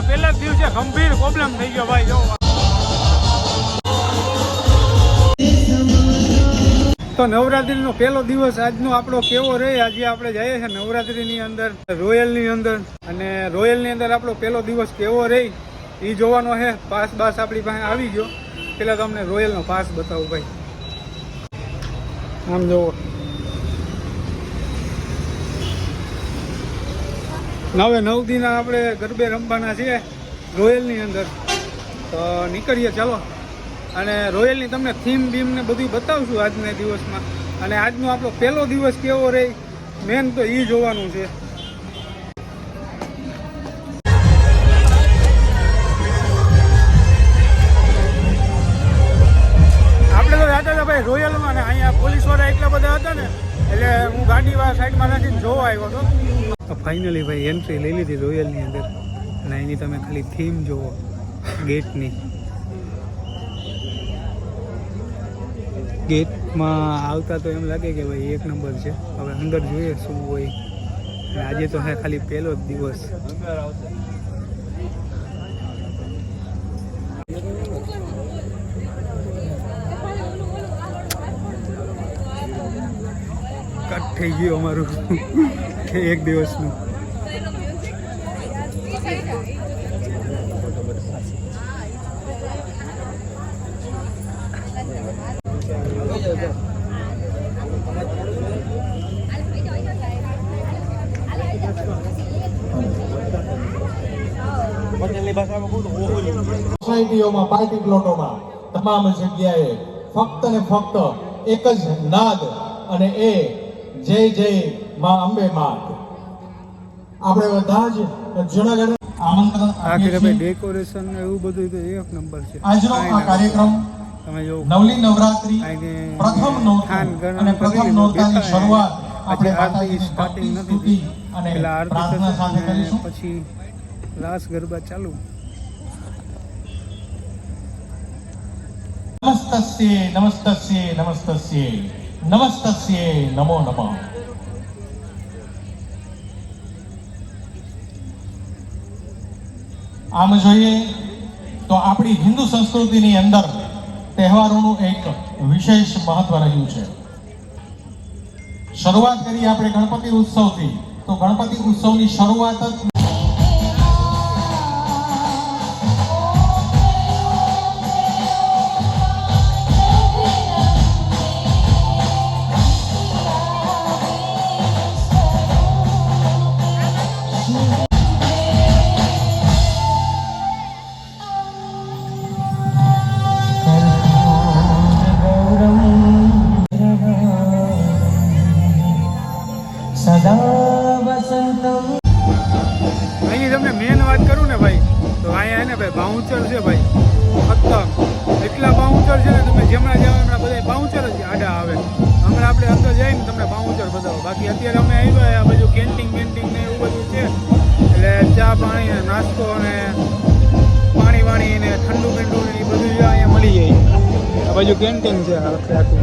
પહેલા દિવસે ગંભીર પ્રોબ્લેમ થઈ ગયો ભાઈ, જો. તો નવરાત્રીનો પહેલો દિવસ આજનો આપણો કેવો રહે? આજે આપણે જઈએ છીએ નવરાત્રીની અંદર, રોયલની અંદર. અને રોયલની અંદર આપણો પહેલો દિવસ કેવો રહે એ જોવાનો છે. પાસ બાસ આપણી પાસે આવી ગયો. પેલા તમને રોયલનો પાસ બતાવું ભાઈ. આમ જોવો. નવે નવ દિન આપણે ગરબે રમવાના છીએ રોયલની અંદર. તો નીકળીએ, ચાલો. અને રોયલની તમને થીમ બીમ ને બધું બતાવશું આજના દિવસમાં. અને આજનો આપણો પહેલો દિવસ કેવો રહે મેન તો એ જોવાનું છે. આપણે તો જતા હતા ભાઈ રોયલમાં ને અહીંયા પોલીસવાળા એટલા બધા હતા ને, એટલે હું ગાડી વાળા સાઈડમાં નથી જોવા આવ્યો હતો. ફાઇનલી ભાઈ એન્ટ્રી લઈ લીધી રોયલની અંદર. અને એની તમે ખાલી થીમ જુઓ ગેટની ગેટમાં આવતા તો એમ લાગે કે ભાઈ એક નંબર છે. હવે અંદર જોઈએ શું હોય. અને આજે તો હે ખાલી પહેલો જ દિવસ. કટ થઈ ગયું અમારું. કે એક દિવસનું. સોસાયટીઓમાં પાર્ટી પ્લોટોમાં તમામ જગ્યાએ ફક્ત ને ફક્ત એક જ નાદ અને એ જય જય માં અંબે માત આપણે બધા જ જૂનાગઢ આમંત્રણ આ આપીએ કે ભાઈ. ડેકોરેશન એવું બધું તો એક નંબર છે. આજનો આ કાર્યક્રમ તમે જો નવલી નવરાત્રી પ્રથમ નોરતું અને પ્રથમ નોરતાની શરૂઆત આપણે આરતી સ્ટાર્ટિંગ નથી અને પ્રાર્થના સાથે કરીશું. પછી રાસ ગરબા ચાલુ. નમસ્તસ્ય નમસ્તસ્ય નમસ્તસ્ય નમસ્તસ્ય નમો નમઃ. આમ જોઈએ તો આપણી હિન્દુ સંસ્કૃતિની અંદર તહેવારોનું એક વિશેષ મહત્વ રહ્યું છે. શરૂઆત કરીએ આપણે ગણપતિ ઉત્સવથી. તો ગણપતિ ઉત્સવની શરૂઆત જ અહીંની તમને મેન વાત કરું ને ભાઈ, તો અહીંયા ને ભાઈ બાઉન્સર છે ભાઈ ફક્ત એટલા બાઉન્સર છે ને તમે જેમણા જાવ એમના બધા બાઉન્સર જ આડા આવે. હમણાં આપણે અંદર જઈને તમને બાઉન્સર બતાવો. બાકી અત્યારે અમે આવ્યા આ બધું કેન્ટીન બેન્ટીન ને એવું બધું છે. એટલે ચા પાણી ને નાસ્તો ને પાણી વાણી ને ઠંડુ બેન્ડુ ને એ બધું અહીંયા મળી જાય. આ બાજુ કેન્ટીન છે આખે આખું.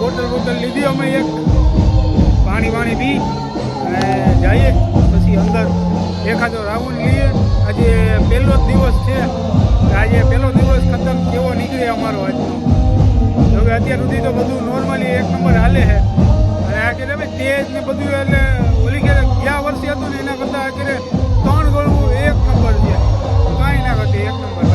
બોટલ બોટલ લીધી અમે એક. પાણી વાણી પી અને જઈએ. પછી અંદર એખાદો રાઉન્ડ લઈએ. આજે પહેલો જ દિવસ છે. આજે પહેલો દિવસ ખતમ કેવો નીકળે અમારો આજનો. કે અત્યાર સુધી તો બધું નોર્મલી એક નંબર હાલે છે. અને આ કે ભાઈ તેજ ને બધું એટલે ઓલી કે ગયા વર્ષે હતું ને એના કરતાં કે ત્રણ ગણું એક નંબર છે. કાંઈ ના ઘટે એક નંબર.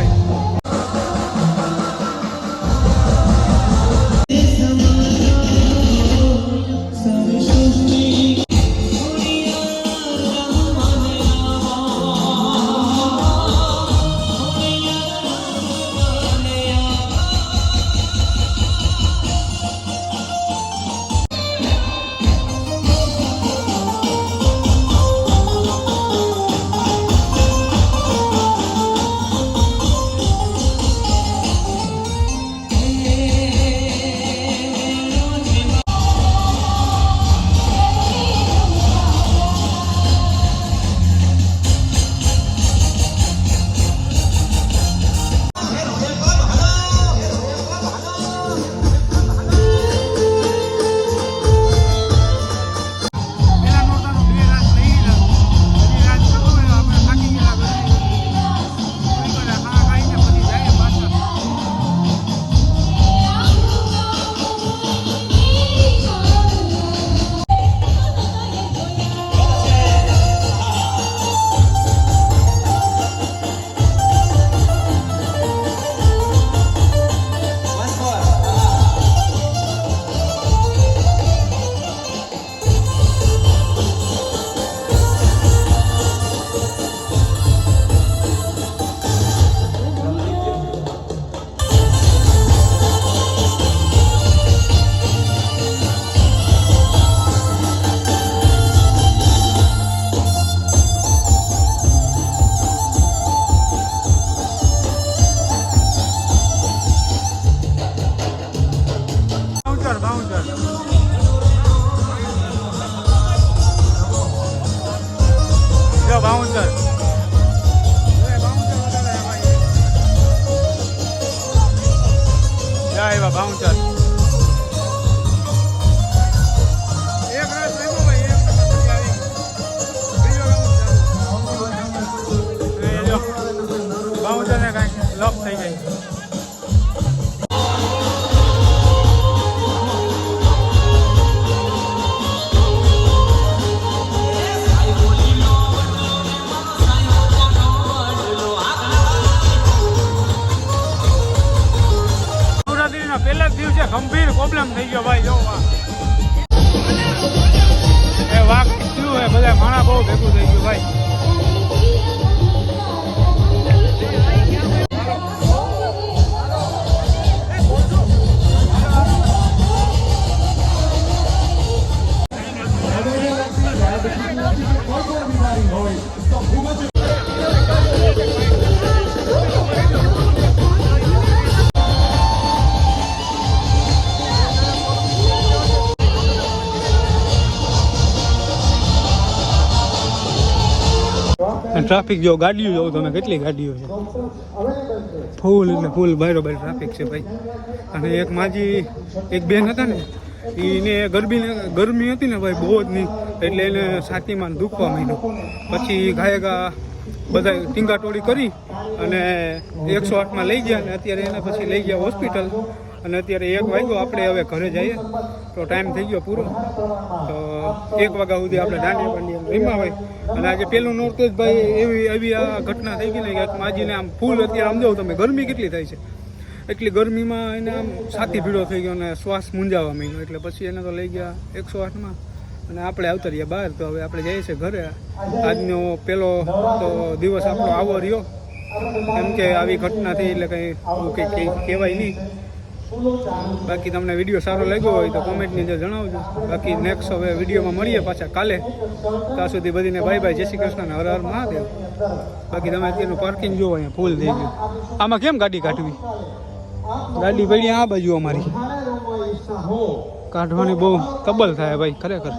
પહેલા જ દિવસે ગંભીર પ્રોબ્લેમ થઈ ગયો ભાઈ, જો એ વાઘ થયું બધા માણા બહુ ભેગું થઈ ગયું ભાઈ. ટ્રાફિક જો ગાડીઓ જોવો તમે કેટલી ગાડીઓ છે? ફૂલ એટલે ફૂલ બરોબર ટ્રાફિક છે ભાઈ. અને એક માજી એક બેન હતા ને એને ગરમી ગરમી હતી ને ભાઈ બહુ જ નહીં એટલે એને છાતીમાં દુખવા માંડ્યું. પછી ગાયગા બધા ટીંગાટોળી કરી અને એકસો આઠમાં લઈ ગયા અને અત્યારે એને પછી લઈ ગયા હોસ્પિટલ. અને અત્યારે એક વાગ્યો, આપણે હવે ઘરે જઈએ. તો ટાઈમ થઈ ગયો પૂરો. તો એક વાગ્યા સુધી આપણે દાંડી પાંડી રીમા હોય. અને આજે પેલું નોરતું જ ભાઈ એવી એવી આ ઘટના થઈ ગઈ ને કે માજીને આમ ફૂલ અત્યારે આમ જાવ તમે, ગરમી કેટલી થાય છે? એટલી ગરમીમાં એને આમ છાતી ભીડો થઈ ગયો અને શ્વાસ મૂંઝાવા માંડ્યો. એટલે પછી એને તો લઈ ગયા એકસો આઠમાં અને આપણે આવતા રહ્યા બહાર, તો હવે આપણે જઈએ છીએ ઘરે. આજનો પેલો તો દિવસ આપણો આવો રહ્યો. કેમ કે આવી ઘટના થઈ એટલે કંઈ કંઈ કહેવાય નહીં. બાકી તમને વીડિયો સારો લાગ્યો હોય તો કોમેન્ટની અંદર જણાવજો. બાકી નેક્સ્ટ હવે વિડીયોમાં મળીએ પાછા કાલે. ત્યાં સુધી બધીને બાય બાય જય શ્રી કૃષ્ણ અને હર હર મહાદેવ. બાકી તમે અત્યારનું પાર્કિંગ જુઓ અહીંયા ફૂલ થઈ ગયું. આમાં કેમ ગાડી કાઢવી? ગાડી પડી આ બાજુ અમારી. કાઢવાની બહુ કબલ થાય ભાઈ, ખરેખર.